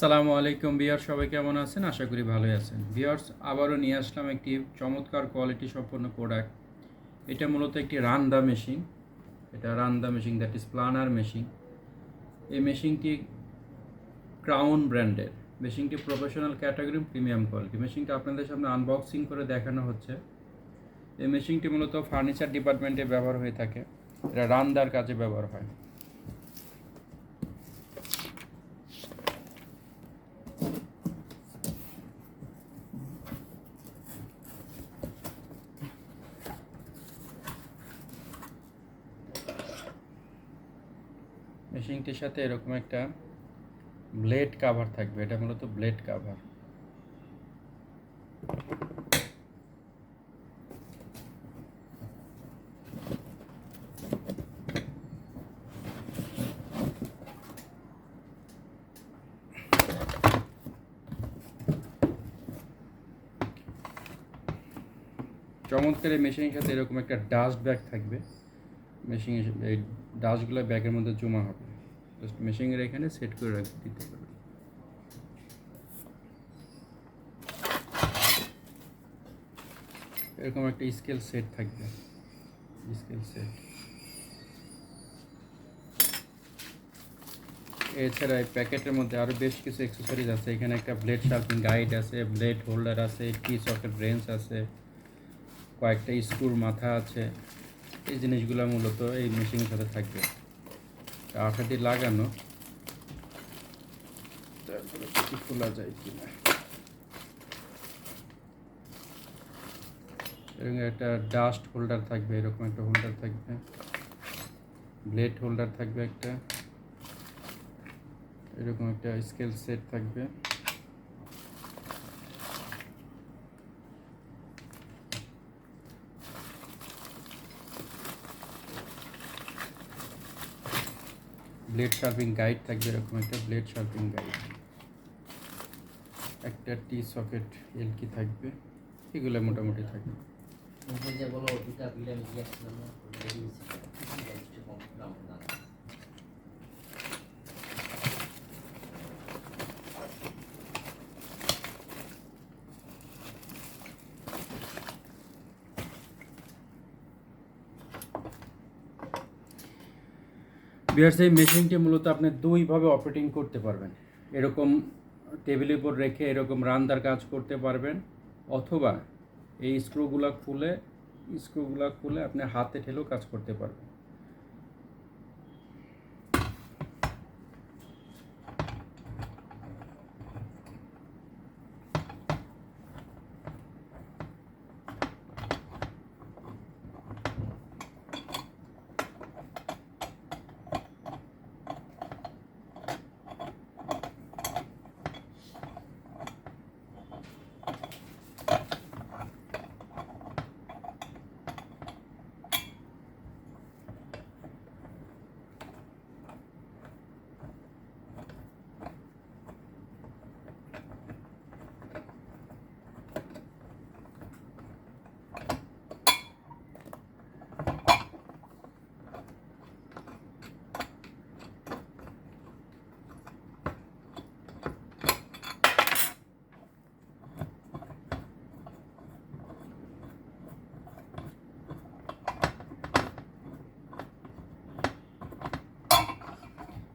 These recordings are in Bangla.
সালামু আলাইকুম বিয়ার, সবাই কেমন আছেন? আশা করি ভালোই আছেন। বিয়ার্স, আবারও নিয়ে আসলাম একটি চমৎকার কোয়ালিটি সম্পন্ন প্রোডাক্ট এটা মূলত একটি রান্দা মেশিন এটা রান্দা machine that is planer machine এই মেশিনটি ক্রাউন ব্র্যান্ডের মেশিনটি প্রফেশনাল ক্যাটাগরি প্রিমিয়াম কোয়ালিটি মেশিনটা আপনাদের সামনে আনবক্সিং করে দেখানো হচ্ছে। এই মেশিনটি মূলত ফার্নিচার ডিপার্টমেন্টে ব্যবহার হয়ে থাকে। এটা রান্দার কাজে ব্যবহার হয়। মেশিনটির সাথে এরকম একটা ব্লেড কাভার থাকবে। এটা মূলত ব্লেড কাভার চমৎকার এই মেশিনের সাথে এরকম একটা ডাস্ট ব্যাগ থাকবে। মেশিন এই ডাস্টগুলো ব্যাগের মধ্যে জমা হবে। জাস্ট মেশিনের এখানে সেট করে রাখতে দিতে পারবে এরকম একটা স্কেল সেট থাকবে। স্কেল সেট এছাড়া এই প্যাকেটের মধ্যে আরও বেশ কিছু অ্যাক্সেসরিজ আছে। এখানে একটা ব্লেড শার্পিং গাইড আছে ব্লেড হোল্ডার আছে টি সকেট ব্রেঞ্চ আছে, কয়েকটা স্ক্রুর মাথা আছে। এই জিনিসগুলো মূলত এই মেশিনের সাথে থাকবে। আঠাটি লাগানো। তারপরে খোলা যায় কিনা? এরকম একটা ডাস্ট হোল্ডার থাকবে, এরকম একটা হোল্ডার থাকবে। ব্লেড হোল্ডার থাকবে একটা। এরকম একটা স্কেল সেট থাকবে। ব্লেড শার্পিং গাইড থাকবে, এরকম একটা ব্লেড শার্পিং গাইড একটা টি সকেট এলকি থাকবে, এগুলো মোটামুটি থাকবে। বলো ওটা দিয়ে দিচ্ছি একটু কম দাম দাম বিহার্স এই মেশিনটি মূলত আপনি দুইভাবে অপারেটিং করতে পারবেন। এরকম টেবিলের উপর রেখে এরকম রান্দার কাজ করতে পারবেন, অথবা এই স্ক্রুগুলা খুলে স্ক্রুগুলা খুলে আপনি হাতে ঠেলেও কাজ করতে পারবেন।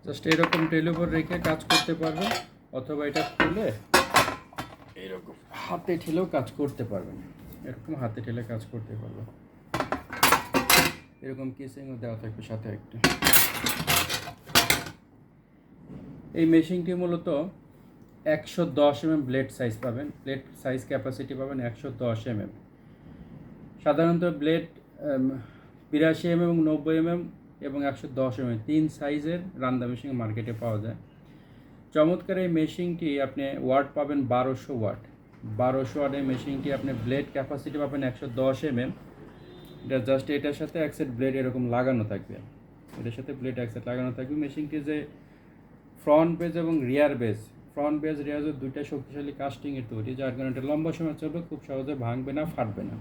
জাস্ট এরকম টেবিলের উপর রেখে কাজ করতে পারবেন অথবা এটা খুলে এরকম হাতে ঠেলেও কাজ করতে পারবেন এরকম হাতে ঠেলে কাজ করতে পারবেন এরকম কেসিংও দেওয়া থাকবে সাথে একটা। এই মেশিনটি মূলত একশো দশ এমএম ব্লেড সাইজ পাবেন। ব্লেড সাইজ ক্যাপাসিটি পাবেন একশো দশ এমএম। সাধারণত ব্লেড বিরাশি এমএম এবং নব্বই এমএম এবং একশো দশ এমএম তিন সাইজের রান্দা মেশিন মার্কেটে পাওয়া যায়। চমৎকার এই মেশিনটি আপনি ওয়াট পাবেন বারোশো ওয়াট। বারোশো ওয়াটের মেশিনটি আপনি ব্লেড ক্যাপাসিটি পাবেন একশো দশ এমএম এটা জাস্ট এটার সাথে এক সেট ব্লেড এরকম লাগানো থাকবে। এটার সাথে ব্লেড এক সেট লাগানো থাকবে। মেশিনটি যে ফ্রন্ট বেজ এবং rear base front base rear দুইটা শক্তিশালী কাস্টিংয়ের তৈরি, যার কারণে এটা লম্বা সময় চলবে, খুব সহজে ভাঙবে না, ফাটবে না।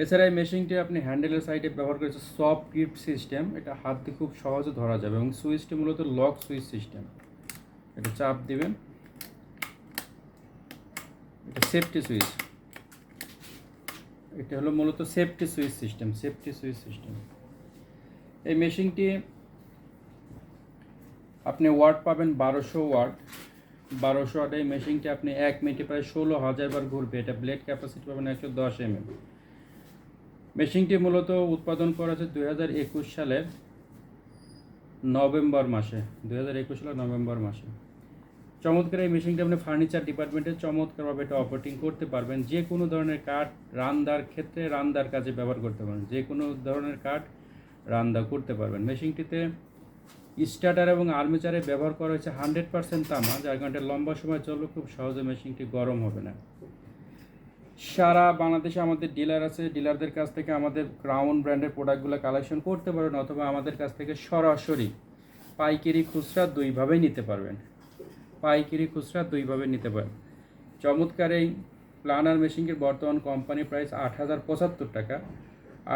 এছাড়া এই মেশিনটি আপনি হ্যান্ডেলের সাইডে ব্যবহার করেছে সফট গ্রিপ সিস্টেম। এটা হাত খুব সহজে ধরা যাবে এবং সুইচটি মূলত লক সুইচ সিস্টেম। এটা চাপ দিবেন। এটা সেফটি সুইচ। এটা হলো মূলত safety switch system, safety switch system. এই মেশিনটি আপনি ওয়াট পাবেন বারোশো ওয়াট। বারোশো ওয়াট এই মেশিনটি আপনি এক মিনিটে প্রায় ষোলো হাজার বার ঘুরবে। এটা ব্লেড ক্যাপাসিটি পাবেন একশো দশ এম এম মেশিনটি মূলত উৎপাদন করা হয়েছে দুই হাজার একুশ সালের নভেম্বর মাসে, দুই হাজার একুশ সালের নভেম্বর মাসে। চমৎকার এই মেশিনটি আপনি ফার্নিচার ডিপার্টমেন্টে চমৎকারভাবে এটা অপারেটিং করতে পারবেন। যে কোনো ধরনের কাঠ রান্দার ক্ষেত্রে রান্দার কাজে ব্যবহার করতে পারবেন। যে কোনো ধরনের কাঠ রান্দা করতে পারবেন। মেশিনটিতে স্টার্টার এবং আর্মিচারে ব্যবহার করা হয়েছে হান্ড্রেড পার্সেন্ট তামা, যার কারণে লম্বা সময় চললে খুব সহজে মেশিনটি গরম হবে না। সারা বাংলাদেশে আমাদের ডিলার আছে ডিলারদের কাছ থেকে আমাদের ক্রাউন ব্র্যান্ডের প্রোডাক্টগুলো কালেকশন করতে পারেন অথবা আমাদের কাছ থেকে সরাসরি পাইকারি খুচরা দুইভাবেই নিতে পারবেন। পাইকারি খুচরা দুইভাবে নিতে পারেন চমৎকার এই প্লানার মেশিনের বর্তমান কোম্পানি প্রাইস আট হাজার পঁচাত্তর টাকা।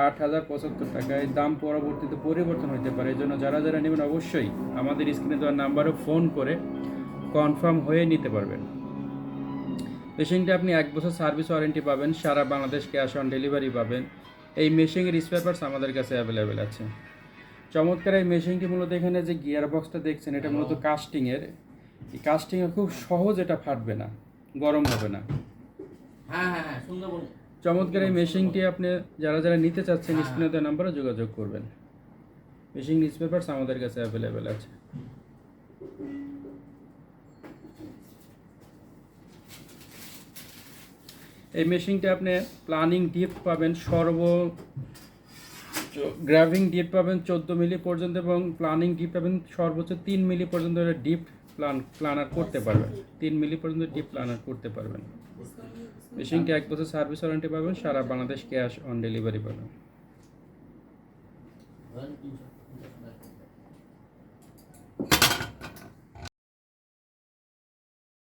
আট হাজার পঁচাত্তর টাকা এই দাম পরবর্তীতে পরিবর্তন হতে পারে। এই জন্য যারা যারা নেবেন অবশ্যই আমাদের স্ক্রিনে দেওয়ার নাম্বারে ফোন করে কনফার্ম হয়ে নিতে পারবেন। মেশিনটি আপনি এক বছর সার্ভিস ওয়ারেন্টি পাবেন সারা বাংলাদেশ ক্যাশ অন ডেলিভারি পাবেন। এই মেশিনের স্পেয়ার পার্টস আমাদের কাছে অ্যাভেলেবেল আছে। চমৎকার এই মেশিনটি মূলত এখানে যে গিয়ার বক্সটা দেখছেন এটা মূলত কাস্টিংয়ের এই কাস্টিংয়ে খুব সহজ এটা ফাটবে না গরম হবে না। হ্যাঁ হ্যাঁ হ্যাঁ চমৎকার এই মেশিনটি আপনি যারা যারা নিতে চাচ্ছেন স্ক্রিনে নাম্বারে যোগাযোগ করবেন। মেশিন পেপারস আমাদের কাছে অ্যাভেলেবেল আছে। এই মেশিনটি আপনি প্লানিং ডিপ পাবেন সর্ব গ্রাভিং ডিপ পাবেন চোদ্দ মিলি পর্যন্ত এবং প্লানিং ডিপ পাবেন সর্বোচ্চ তিন মিলি পর্যন্ত ডিপ প্লান প্লানার করতে পারবেন। তিন মিলি পর্যন্ত ডিপ প্লানার করতে পারবেন। মেশিনটি এক বছর সার্ভিস ওয়ারেন্টি পাবেন, সারা বাংলাদেশ ক্যাশ অন ডেলিভারি পাবেন।